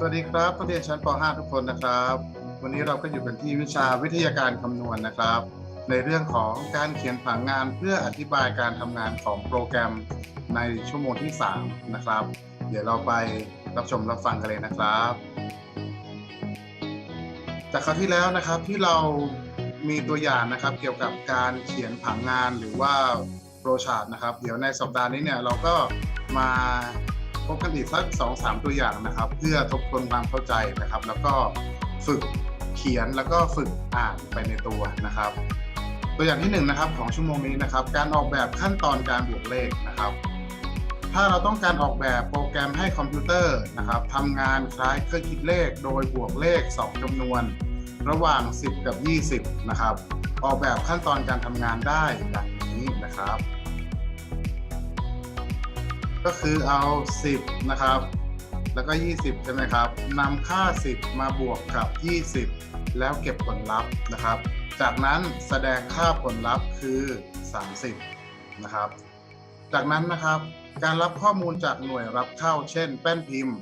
สวัสดีครับนักเรียนชั้นป .5 ทุกคนนะครับ วันนี้เราก็อยู่กันที่วิชาวิทยาการคำนวณนะครับ ในเรื่องของการเขียนผังงานเพื่ออธิบายการทำงานของโปรแกรมในชั่วโมงที่ 3 นะครับ เดี๋ยวเราไปรับชมรับฟังกันเลยนะครับ จากคราวที่แล้วนะครับที่เรามีตัวอย่างนะครับ เกี่ยวกับการเขียนผังงานหรือว่าโปรชาร์ตนะครับ เดี๋ยวในสัปดาห์นี้เนี่ยเราก็มา พบกันอีกสักสองสามตัวอย่างนะครับ เพื่อทบทวนความเข้าใจนะครับ แล้วก็ฝึกเขียนแล้วก็ฝึกอ่านไปในตัวนะครับ ตัวอย่างที่หนึ่งนะครับของชั่วโมงนี้นะครับ การออกแบบขั้นตอนการบวกเลขนะครับ ถ้าเราต้องการออกแบบโปรแกรมให้คอมพิวเตอร์นะครับทำงานคล้ายเครื่องคิดเลข โดยบวกเลข 2จำนวน ระหว่าง 10 กับ 20 นะครับ ออกแบบขั้นตอนการทำงานได้ดังนี้นะครับ ก็คือเอา 10 นะครับ แล้วก็ 20 ใช่ไหมครับนำค่า 10 มาบวกกับ 20 แล้วเก็บผลลัพธ์นะครับ จากนั้นแสดงค่าผลลัพธ์คือ 30 นะครับ จากนั้นนะครับการรับข้อมูลจากหน่วยรับเข้า เช่น แป้นพิมพ์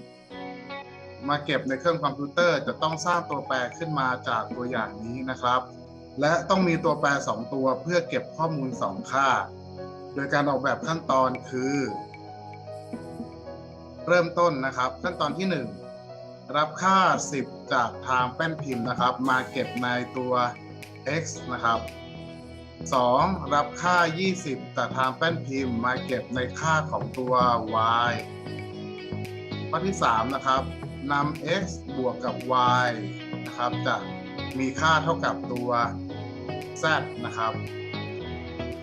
มาเก็บในเครื่องคอมพิวเตอร์จะต้องสร้างตัวแปรขึ้นมาจากตัวอย่างนี้นะครับ และต้องมีตัวแปร 2 ตัวเพื่อเก็บข้อมูล 2 ค่า โดยการออกแบบขั้นตอนคือ เริ่มต้นนะครับ ขั้นตอนที่ 1 รับค่า 10 จากทางแป้นพิมพ์นะครับ มาเก็บในตัว x นะครับ 2. รับค่า 20 จากทางแป้นพิมพ์ มาเก็บในค่าของตัว y ข้อที่ 3 นะครับนำ x บวกกับ y นะครับจะมีค่าเท่ากับตัว z นะครับ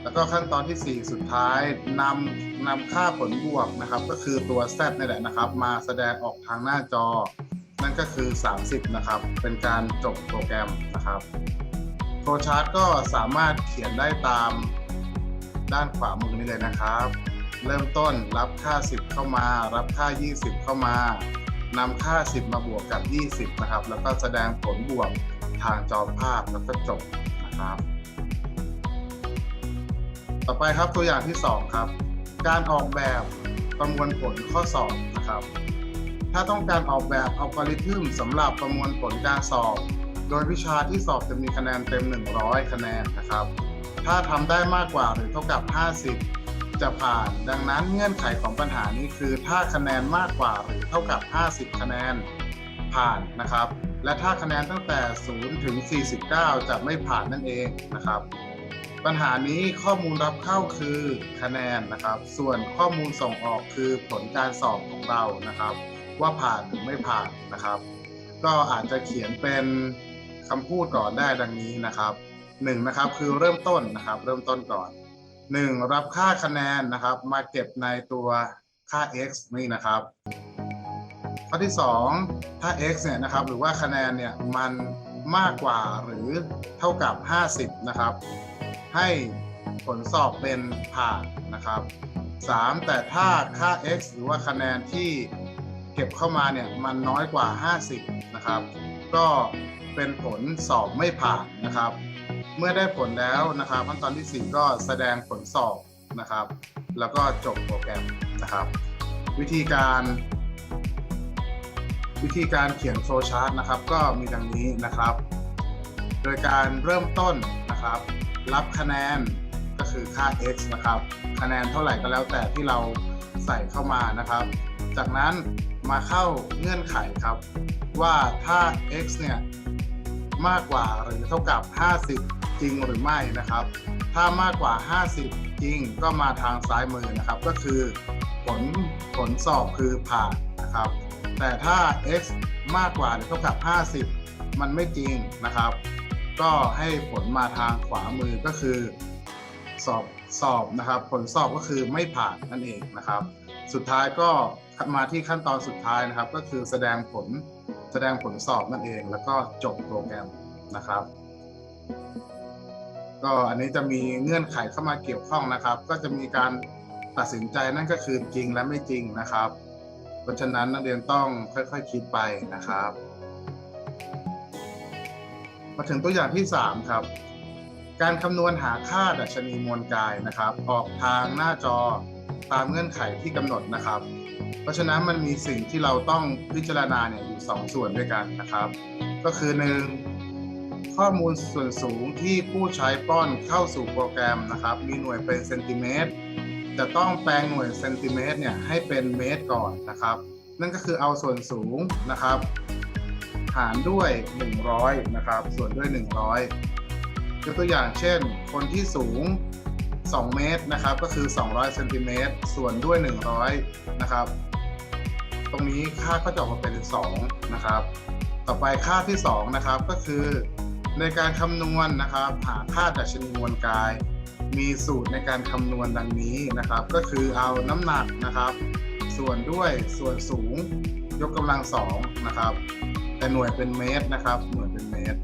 แล้วก็ขั้นตอนที่ 4 สุดท้ายนำนำค่าผลบวกนะครับ ก็คือตัว z นี่แหละนะครับ มาแสดงออกทางหน้าจอ นั่นก็คือ 30 นะครับ เป็นการจบโปรแกรมนะครับโฟชาร์ตก็สามารถเขียนได้ตามด้านขวามือนี้เลยนะครับ เริ่มต้นรับค่า 10 เข้ามา รับค่า 20 เข้ามานำค่า 10 มาบวกกับ 20 นะครับ แล้วก็แสดงผลบวกทางจอภาพแล้วก็จบนะครับ ต่อไปครับตัวอย่างที่ 2 ครับ การออกแบบประมวลผลข้อสอบนะครับ ถ้าต้องการออกแบบอัลกอริทึมสำหรับประมวลผลการสอบ โดยวิชาที่สอบจะมีคะแนนเต็ม 100 คะแนนนะครับ ถ้าทำได้มากกว่าหรือเท่ากับ 50 จะผ่าน ดังนั้นเงื่อนไขของปัญหานี้คือ ถ้าคะแนนมากกว่าหรือเท่ากับ 50 คะแนนผ่านนะครับ และถ้าคะแนนตั้งแต่ 0 ถึง 49 จะไม่ผ่านนั่นเองนะครับ ปัญหานี้ข้อมูลรับเข้าคือคะแนนนะครับ ส่วนข้อมูลส่งออกคือผลการสอบของเรานะครับ ว่าผ่านหรือไม่ผ่านนะครับ ก็อาจจะเขียนเป็นคำพูดก่อนได้ดังนี้นะครับหนึ่งนะครับคือเริ่มต้นนะครับ เริ่มต้นก่อนหนึ่งรับค่าคะแนนนะครับ มาเก็บในตัวค่า x นี่นะครับ ข้อที่ 2 ถ้า x เนี่ยนะครับหรือว่าคะแนนเนี่ยมันมากกว่าหรือเท่ากับ 50 นะครับ ให้ผลสอบเป็นผ่านนะครับ 3. แต่ถ้าค่า x หรือว่าคะแนนที่เก็บเข้ามาเนี่ยมันน้อยกว่า 50 นะครับ ก็เป็นผลสอบไม่ผ่านนะครับ เมื่อได้ผลแล้วนะครับขั้นตอนที่ 4 ก็แสดงผลสอบนะครับ แล้วก็จบโปรแกรมนะครับ วิธีการวิธีการเขียนโฟล์ชาร์ตนะครับ ก็มีดังนี้นะครับ โดยการเริ่มต้นนะครับ รับคะแนนก็คือค่า x นะครับ คะแนนเท่าไหร่ก็แล้วแต่ที่เราใส่เข้ามานะครับ จากนั้นมาเข้าเงื่อนไขครับ ว่าถ้า x เนี่ยมากกว่าหรือเท่ากับ 50 จริงหรือไม่นะครับ ถ้ามากกว่า 50 จริงก็มาทางซ้ายมือนะครับ ก็คือผลผลสอบคือผ่านนะครับ แต่ถ้า x มากกว่าหรือเท่ากับ 50 มันไม่จริงนะครับ ก็ให้ผลมาทางขวามือก็คือสอบสอบนะครับ ผลสอบก็คือไม่ผ่านนั่นเองนะครับ สุดท้ายก็มาที่ขั้นตอนสุดท้ายนะครับ ก็คือแสดงผลแสดงผลสอบนั่นเอง แล้วก็จบโปรแกรมนะครับ ก็อันนี้จะมีเงื่อนไขเข้ามาเกี่ยวข้องนะครับ ก็จะมีการตัดสินใจนั่นก็คือจริงและไม่จริงนะครับ เพราะฉะนั้นนักเรียนต้องค่อยๆคคิดไปนะครับ มาถึงตัวอย่างที่ 3 ครับ การคำนวณหาค่าดัชนีมวลกายนะครับ ออกทางหน้าจอตามเงื่อนไขที่กำหนดนะครับ เพราะฉะนั้นมันมีสิ่งที่เราต้องพิจารณาเนี่ยอยู่สองส่วนด้วยกันนะครับ ก็คือหนึ่งข้อมูลส่วนสูงที่ผู้ใช้ป้อนเข้าสู่โปรแกรมนะครับ มีหน่วยเป็นเซนติเมตรจะต้องแปลงหน่วยเซนติเมตรเนี่ยให้เป็นเมตรก่อนนะครับ นั่นก็คือเอาส่วนสูงนะครับ หารด้วย 100 นะครับ ส่วนด้วย 100 ยกตัวอย่างเช่น คนที่สูง 2 เมตรนะครับ ก็คือ 200เซนติเมตรส่วนด้วย 100 นะครับ ตรงนี้ค่าก็จะออกมาเป็น 2 นะครับ ต่อไปค่าที่ 2 นะครับ ก็คือในการคำนวณนะครับ หาค่าดัชนีมวลกาย มีสูตรในการคำนวณดังนี้นะครับ ก็คือเอาน้ำหนักนะครับ ส่วนด้วยส่วนสูงยกกำลังสองนะครับ แต่หน่วยเป็นเมตรนะครับ หน่วยเป็นเมตร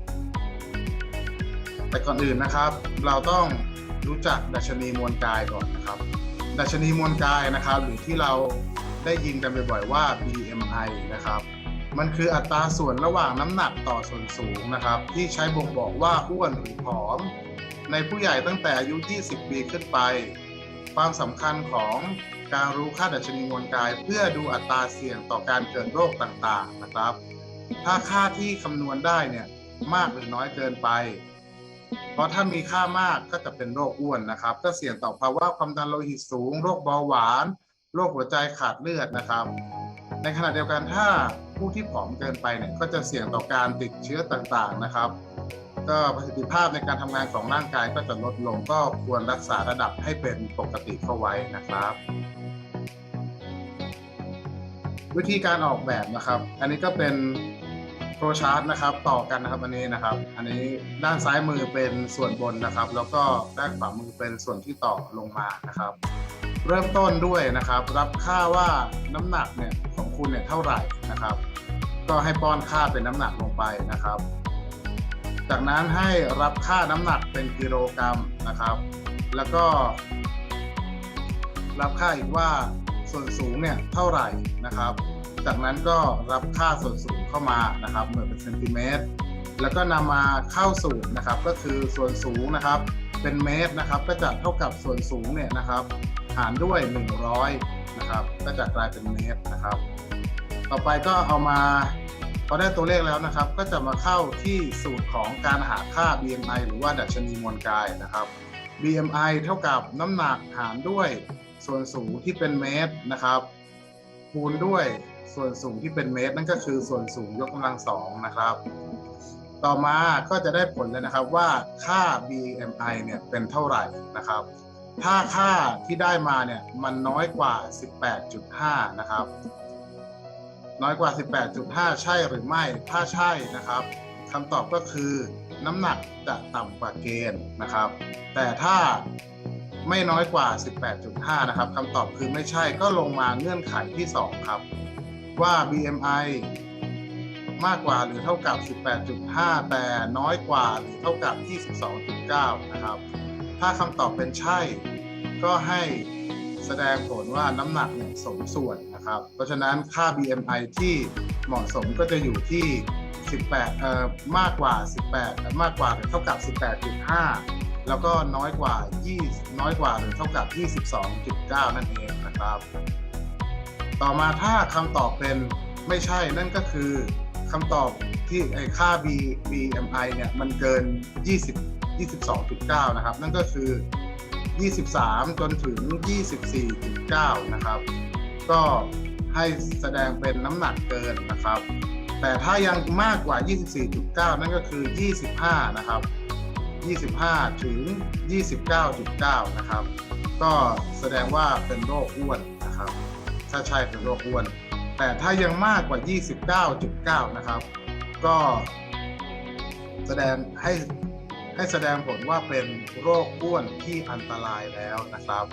แต่ก่อนอื่นนะครับ เราต้องรู้จักดัชนีมวลกายก่อนนะครับ ดัชนีมวลกายนะครับ หรือที่เราได้ยินกันบ่อยๆว่า BMI นะครับ มันคืออัตราส่วนระหว่างน้ำหนักต่อส่วนสูงนะครับ ที่ใช้บ่งบอกว่าอ้วนหรือผอม ในผู้ใหญ่ตั้งแต่อายุ 20 ปีขึ้นไป ความสำคัญของการรู้ค่าดัชนีมวลกาย เพื่อดูอัตราเสี่ยงต่อการเกิดโรคต่างๆนะครับ ถ้าค่าที่คำนวณได้เนี่ยมากหรือน้อยเกินไป เพราะถ้ามีค่ามากก็จะเป็นโรคอ้วนนะครับ ก็เสี่ยงต่อภาวะความดันโลหิตสูง โรคเบาหวาน โรคหัวใจขาดเลือดนะครับ ในขณะเดียวกันถ้าผู้ที่ผอมเกินไปเนี่ยก็จะเสี่ยงต่อการติดเชื้อต่างๆนะครับ ก็ประสิทธิภาพในการทำงานของร่างกายก็จะลดลงก็ควรรักษาระดับให้เป็นปกติเข้าไว้นะครับ วิธีการออกแบบนะครับ อันนี้ก็เป็น โฟลว์ชาร์ตนะครับต่อกันนะครับอันนี้นะครับ อันนี้ด้านซ้ายมือเป็นส่วนบนนะครับ แล้วก็ด้านขวามือเป็นส่วนที่ต่อลงมานะครับ เริ่มต้นด้วยนะครับ รับค่าว่าน้ำหนักเนี่ยของคุณเนี่ยเท่าไหร่นะครับ ก็ให้ป้อนค่าเป็นน้ำหนักลงไปนะครับ จากนั้นให้รับค่าน้ำหนักเป็นกิโลกรัมนะครับ แล้วก็รับค่าอีกว่าส่วนสูงเนี่ยเท่าไหร่นะครับ จากนั้นก็รับค่าส่วนสูงเข้ามานะครับหน่วยเป็นเซนติเมตร แล้วก็นำมาเข้าสูตรนะครับ ก็คือส่วนสูงนะครับเป็นเมตรนะครับก็จะเท่ากับส่วนสูงเนี่ยนะครับ หารด้วย 100นะครับ ก็จะกลายเป็นเมตรนะครับ ต่อไปก็เอามาพอได้ตัวเลขแล้วนะครับ ก็จะมาเข้าที่สูตรของการหาค่า BMI หรือว่าดัชนีมวลกายนะครับ BMI เท่ากับน้ำหนักหารด้วยส่วนสูงที่เป็นเมตรนะครับ คูณด้วย ส่วนสูงที่เป็นเมตรนั่นก็คือส่วนสูงยกกำลังสองนะครับ ต่อมาก็จะได้ผลเลยนะครับว่าค่า BMI เนี่ยเป็นเท่าไหร่นะครับ ถ้าค่าที่ได้มาเนี่ยมันน้อยกว่า 18.5 นะครับ น้อยกว่า 18.5 ใช่หรือไม่ ถ้าใช่นะครับคำตอบก็คือน้ำหนักจะต่ำกว่าเกณฑ์นะครับ แต่ถ้าไม่น้อยกว่า 18.5 นะครับคำตอบคือไม่ใช่ก็ลงมาเงื่อนไขที่ 2 ครับ ว่า BMI มากกว่าหรือเท่ากับ 18.5 แต่น้อยกว่าหรือเท่ากับ 22.9 นะครับ ถ้าคำตอบเป็นใช่ ก็ให้แสดงผลว่าน้ำหนักเนี่ยสมส่วนนะครับ เพราะฉะนั้นค่า BMI ที่เหมาะสมก็จะอยู่ที่ 18 เอ่อ มากกว่า 18 มากกว่าหรือเท่ากับ 18.5 แล้วก็น้อยกว่า 20 น้อยกว่าหรือเท่ากับ 22.9 นั่นเองนะครับ ต่อมาถ้าคำตอบเป็นไม่ใช่นั่นก็คือคำตอบที่ไอค่า B BMI เนี่ยมันเกิน 20 22.9 นะครับ นั่นก็คือ 23 จนถึง 24.9 นะครับ ก็ให้แสดงเป็นน้ำหนักเกินนะครับ แต่ถ้ายังมากกว่า 24.9 นั่นก็คือ 25 นะครับ 25 ถึง 29.9 นะครับ ก็แสดงว่าเป็นโรคอ้วนนะครับ ถ้าใช่เป็นโรคอ้วน แต่ถ้ายังมากกว่า 29.9 นะครับ ก็แสดงให้ให้แสดงผลว่าเป็นโรคอ้วนที่อันตรายแล้วนะครับ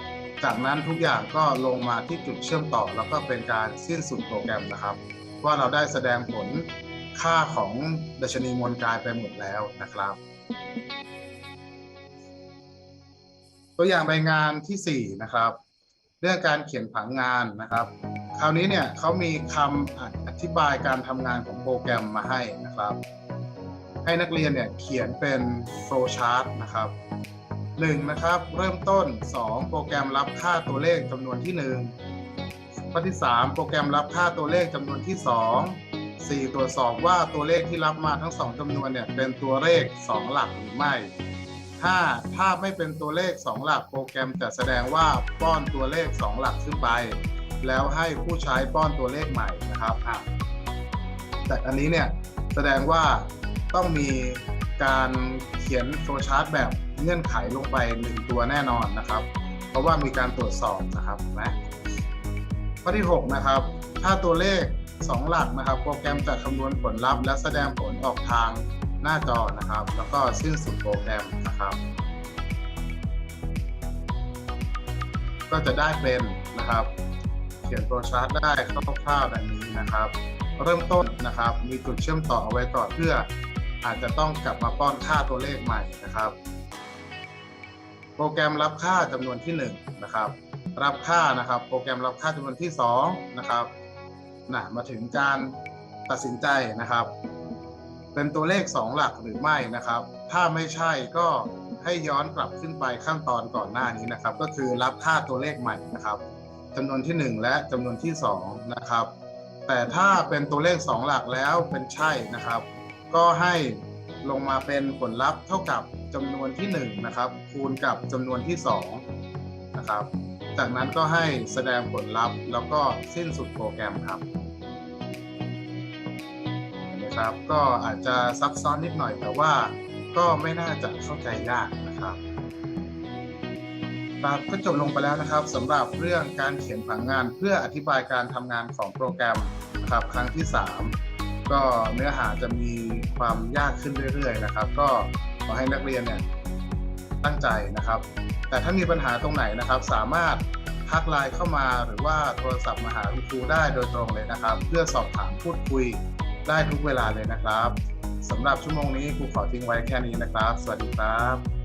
จากนั้นทุกอย่างก็ลงมาที่จุดเชื่อมต่อ แล้วก็เป็นการสิ้นสุดโปรแกรมนะครับ ว่าเราได้แสดงผลค่าของดัชนีมวลกายไปหมดแล้วนะครับ ตัวอย่างใบงานที่ 4 นะครับ เรื่องการเขียนผังงานนะครับ คราวนี้เนี่ยเขามีคำอธิบายการทำงานของโปรแกรมมาให้นะครับ ให้นักเรียนเนี่ยเขียนเป็นโฟล์ชาร์ตนะครับ1นะครับเริ่มต้น 2 โปรแกรมรับค่าตัวเลขจำนวนที่1ข้อที่ 3 โปรแกรมรับค่าตัวเลขจำนวนที่ 2 4 ตรวจสอบว่าตัวเลขที่รับมาทั้ง 2จำนวนเนี่ยเป็นตัวเลข 2 หลักหรือไม่ 5. ถ้าไม่เป็นตัวเลข 2 หลักโปรแกรมจะแสดงว่าป้อนตัวเลข 2 หลักขึ้นไป แล้วให้ผู้ใช้ป้อนตัวเลขใหม่นะครับแต่อันนี้เนี่ยแสดงว่าต้องมีการเขียนโฟชาร์ตแบบเงื่อนไขลงไปหนึ่งตัวแน่นอนนะครับ เพราะว่ามีการตรวจสอบนะครับนะข้อที่ 6 นะครับ ถ้าตัวเลข 2 หลักนะครับ โปรแกรมจะคำนวณผลลัพธ์และแสดงผลออกทาง หน้าจอนะครับ แล้วก็สิ้นสุดโปรแกรมนะครับ ก็จะได้เป็นนะครับ เขียนตัวชาร์ตได้คร่าวๆดังนี้นะครับ เริ่มต้นนะครับ มีจุดเชื่อมต่อเอาไว้ก่อนเพื่อ อาจจะต้องกลับมาป้อนค่าตัวเลขใหม่นะครับ โปรแกรมรับค่าจำนวนที่1นะครับรับค่านะครับ โปรแกรมรับค่าจำนวนที่2นะครับนะมาถึงการตัดสินใจนะครับ เป็นตัวเลข 2 หลักหรือไม่นะครับ ถ้าไม่ใช่ก็ให้ย้อนกลับขึ้นไปขั้นตอนก่อนหน้านี้นะครับ ก็คือรับค่าตัวเลขใหม่นะครับจำนวนที่ 1 และจำนวนที่ 2 นะครับ แต่ถ้าเป็นตัวเลข 2 หลักแล้วเป็นใช่นะครับ ก็ให้ลงมาเป็นผลลัพธ์เท่ากับจำนวนที่ 1 นะครับ คูณกับจำนวนที่ 2 นะครับ จากนั้นก็ให้แสดงผลลัพธ์แล้วก็สิ้นสุดโปรแกรมครับ นะครับ ก็อาจจะซับซ้อนนิดหน่อยแต่ว่าก็ไม่น่าจะเข้าใจยากนะครับครับก็จบลงไปแล้วนะครับสำหรับเรื่องการเขียนผังงานเพื่ออธิบายการทำงานของโปรแกรมนะครับครั้งที่ 3 ก็เนื้อหาจะมีความยากขึ้นเรื่อยๆนะครับ ก็ขอให้นักเรียนเนี่ยตั้งใจนะครับ แต่ถ้ามีปัญหาตรงไหนนะครับ สามารถทักไลน์เข้ามาหรือว่าโทรศัพท์มาหาคุณครูได้โดยตรงเลยนะครับ เพื่อสอบถามพูดคุย ได้ทุกเวลาเลยนะครับสำหรับชั่วโมงนี้ครูขอทิ้งไว้แค่นี้นะครับ สวัสดีครับ